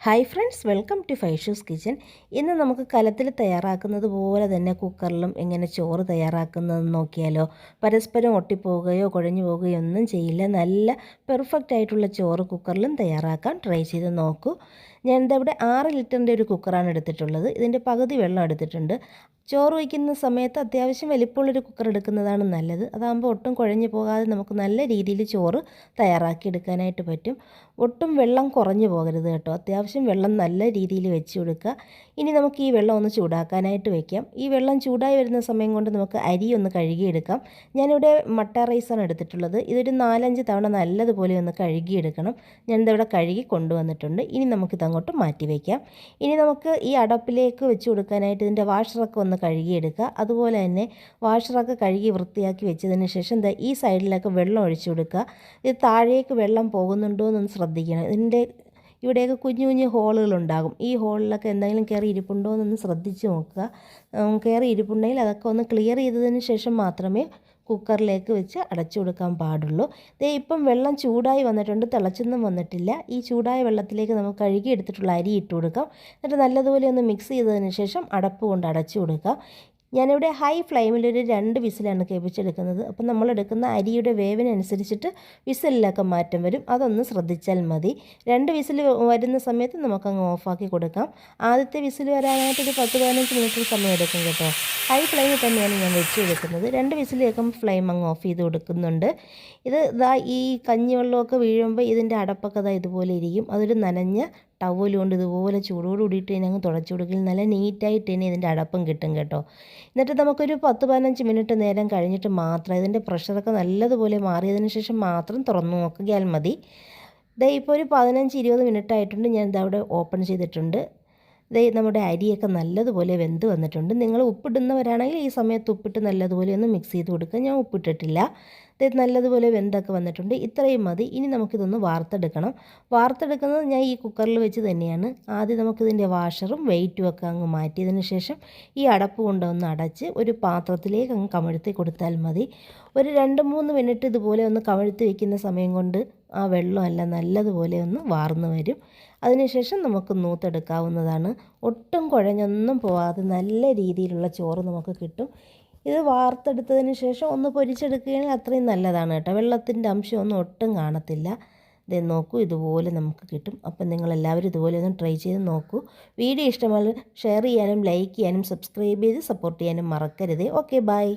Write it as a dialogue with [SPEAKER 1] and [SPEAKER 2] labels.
[SPEAKER 1] Hi friends welcome to Faishu's kitchen ഇന്ന് നമുക്ക് കലത്തിൽ തയ്യാറാക്കുന്നത് പോലെ തന്നെ കുക്കറിലും എങ്ങനെ ചോറ് തയ്യാറാക്കുന്നതെന്ന് നോക്കിയാലോ. പരസ്പരം ഒട്ടിപ്പോവുകയോ കുഴഞ്ഞു പോവുകയോ ഒന്നും ചെയ്യില്ല. നല്ല പെർഫെക്റ്റ് ആയിട്ടുള്ള ചോറ് കുക്കറിലും തയ്യാറാക്കാൻ ട്രൈ ചെയ്ത് നോക്കൂ. ഞാൻ ഇവിടെ ആറ് ലിറ്ററിന്റെ ഒരു കുക്കറാണ് എടുത്തിട്ടുള്ളത്. ഇതിന്റെ പകുതി വെള്ളം എടുത്തിട്ടുണ്ട്. ചോറ് വയ്ക്കുന്ന സമയത്ത് അത്യാവശ്യം വലിപ്പമുള്ളൊരു കുക്കർ എടുക്കുന്നതാണ് നല്ലത്. അതാകുമ്പോൾ ഒട്ടും കുഴഞ്ഞു പോകാതെ നമുക്ക് നല്ല രീതിയിൽ ചോറ് തയ്യാറാക്കി എടുക്കാനായിട്ട് പറ്റും. ഒട്ടും വെള്ളം കുറഞ്ഞു പോകരുത് കേട്ടോ. അത്യാവശ്യം വെള്ളം നല്ല രീതിയിൽ വെച്ച് കൊടുക്കുക. ഇനി നമുക്ക് ഈ വെള്ളം ഒന്ന് ചൂടാക്കാനായിട്ട് വെക്കാം. ഈ വെള്ളം ചൂടായി വരുന്ന സമയം കൊണ്ട് നമുക്ക് അരി ഒന്ന് കഴുകിയെടുക്കാം. ഞാനിവിടെ മട്ട റൈസാണ് എടുത്തിട്ടുള്ളത്. ഇതൊരു നാലഞ്ച് തവണ നല്ലതുപോലെ ഒന്ന് കഴുകിയെടുക്കണം. ഞാനിതവിടെ കഴുകി കൊണ്ടുവന്നിട്ടുണ്ട്. ഇനി നമുക്കിത് അങ്ങോട്ട് മാറ്റി വയ്ക്കാം. ഇനി നമുക്ക് ഈ അടപ്പിലേക്ക് വെച്ച് കൊടുക്കാനായിട്ട് ഇതിന്റെ വാഷറൊക്കെ ഒന്ന് കഴുകിയെടുക്കുക. അതുപോലെ തന്നെ വാഷറൊക്കെ കഴുകി വൃത്തിയാക്കി വെച്ചതിന് ശേഷം ഈ സൈഡിലൊക്കെ വെള്ളം ഒഴിച്ചു കൊടുക്കുക. ഇത് താഴേക്ക് വെള്ളം പോകുന്നുണ്ടോ എന്നൊന്ന് ശ്രദ്ധിക്കണം. ഇതിന്റെ ഇവിടെയൊക്കെ കുഞ്ഞു കുഞ്ഞു ഹോളുകൾ ഉണ്ടാകും. ഈ ഹോളിലൊക്കെ എന്തെങ്കിലും കയറി ഇരിപ്പുണ്ടോ എന്നൊന്ന് ശ്രദ്ധിച്ച് നോക്കുക. കയറി ഇരിപ്പുണ്ടെങ്കിൽ അതൊക്കെ ഒന്ന് ക്ലിയർ ചെയ്തതിന് ശേഷം മാത്രമേ കുക്കറിലേക്ക് വെച്ച് അടച്ചു കൊടുക്കാൻ പാടുള്ളൂ. ദേ ഇപ്പം വെള്ളം ചൂടായി വന്നിട്ടുണ്ട്. തിളച്ചൊന്നും വന്നിട്ടില്ല. ഈ ചൂടായ വെള്ളത്തിലേക്ക് നമുക്ക് കഴുകി എടുത്തിട്ടുള്ള അരി ഇട്ട് കൊടുക്കാം. എന്നിട്ട് നല്ലതുപോലെ ഒന്ന് മിക്സ് ചെയ്തതിന് ശേഷം അടപ്പ് കൊണ്ട് അടച്ചു കൊടുക്കാം. ഞാനിവിടെ ഹൈ ഫ്ലെയിമിൽ ഒരു രണ്ട് വിസിലാണ് കേൾപ്പിച്ചെടുക്കുന്നത്. അപ്പം നമ്മളെടുക്കുന്ന അരിയുടെ വേവിനനുസരിച്ചിട്ട് വിസിലിലൊക്കെ മാറ്റം വരും. അതൊന്ന് ശ്രദ്ധിച്ചാൽ മതി. രണ്ട് വിസിൽ വരുന്ന സമയത്ത് നമുക്കങ്ങ് ഓഫാക്കി കൊടുക്കാം. ആദ്യത്തെ വിസിൽ വരാനായിട്ട് ഒരു പത്ത് പതിനഞ്ച് മിനിറ്റ് സമയം എടുക്കും കേട്ടോ. ഹൈ ഫ്ലെയിമിൽ തന്നെയാണ് ഞാൻ വെച്ച് കൊടുക്കുന്നത് രണ്ട് വിസിൽ കേൾക്കുമ്പോൾ ഫ്ലെയിം അങ്ങ് ഓഫ് ചെയ്ത് കൊടുക്കുന്നുണ്ട്. ഇത് ഇതാ ഈ കഞ്ഞിവെള്ളമൊക്കെ വീഴുമ്പോൾ ഇതിന്റെ അടപ്പൊക്കെ ഇതാ ഇതുപോലെ ഇരിക്കും. അതൊരു നനഞ്ഞ ടവൽ കൊണ്ട് ഇതുപോലെ ചൂടോട് കൂടിയിട്ട് തന്നെ അങ്ങ് തുടച്ചു കൊടുക്കൽ നല്ല നീറ്റായിട്ട് തന്നെ ഇതിന്റെ അടപ്പം കിട്ടും കേട്ടോ. എന്നിട്ട് നമുക്കൊരു പത്ത് പതിനഞ്ച് മിനിറ്റ് നേരം കഴിഞ്ഞിട്ട് മാത്രം ഇതിന്റെ പ്രഷറൊക്കെ നല്ലതുപോലെ മാറിയതിന് ശേഷം മാത്രം തുറന്നു നോക്കിയാൽ മതി. ദേ ഇപ്പോൾ ഒരു പതിനഞ്ച് ഇരുപത് മിനിറ്റ് ആയിട്ടുണ്ട്. ഞാൻ ഇതവിടെ ഓപ്പൺ ചെയ്തിട്ടുണ്ട്. ദേ നമ്മുടെ അരിയൊക്കെ നല്ലതുപോലെ വെന്ത് വന്നിട്ടുണ്ട്. നിങ്ങൾ ഉപ്പിടുന്നവരാണെങ്കിൽ ഈ സമയത്ത് ഉപ്പിട്ട് നല്ലതുപോലെ ഒന്ന് മിക്സ് ചെയ്ത് കൊടുക്കുക. ഞാൻ ഉപ്പിട്ടിട്ടില്ല. ഇത് നല്ലതുപോലെ വെന്തൊക്കെ വന്നിട്ടുണ്ട്. ഇത്രയും മതി. ഇനി നമുക്കിതൊന്ന് വാർത്തെടുക്കണം. വാർത്തെടുക്കുന്നത് ഞാൻ ഈ കുക്കറിൽ വെച്ച് തന്നെയാണ്. ആദ്യം നമുക്കിതിന്റെ വാഷറും വെയിറ്റും ഒക്കെ അങ്ങ് മാറ്റിയതിന് ശേഷം ഈ അടപ്പ് കൊണ്ടൊന്ന് അടച്ച് ഒരു പാത്രത്തിലേക്ക് അങ്ങ് കമഴ്ത്തി കൊടുത്താൽ മതി. ഒരു രണ്ട് മൂന്ന് മിനിറ്റ് ഇതുപോലെ ഒന്ന് കമഴ്ത്തി വയ്ക്കുന്ന സമയം കൊണ്ട് ആ വെള്ളം വെള്ളമെല്ലാം നല്ലതുപോലെ ഒന്ന് വാർന്നു വരും. അതിനുശേഷം നമുക്ക് നൂത്തെടുക്കാവുന്നതാണ്. ഒട്ടും കുഴഞ്ഞൊന്നും പോവാതെ നല്ല രീതിയിലുള്ള ചോറ് നമുക്ക് കിട്ടും. ഇത് വാർത്തെടുത്തതിന് ശേഷം ഒന്ന് പൊരിച്ചെടുക്കുകയാണെങ്കിൽ അത്രയും നല്ലതാണ് കേട്ടോ. വെള്ളത്തിന്റെ അംശമൊന്നും ഒട്ടും കാണത്തില്ല. ഇത് നോക്കൂ ഇതുപോലെ നമുക്ക് കിട്ടും. അപ്പം നിങ്ങളെല്ലാവരും ഇതുപോലെ ഒന്ന് ട്രൈ ചെയ്ത് നോക്കൂ. വീഡിയോ ഇഷ്ടമായി ഷെയർ ചെയ്യാനും ലൈക്ക് ചെയ്യാനും സബ്സ്ക്രൈബ് ചെയ്ത് സപ്പോർട്ട് ചെയ്യാനും മറക്കരുത്. Okay bye.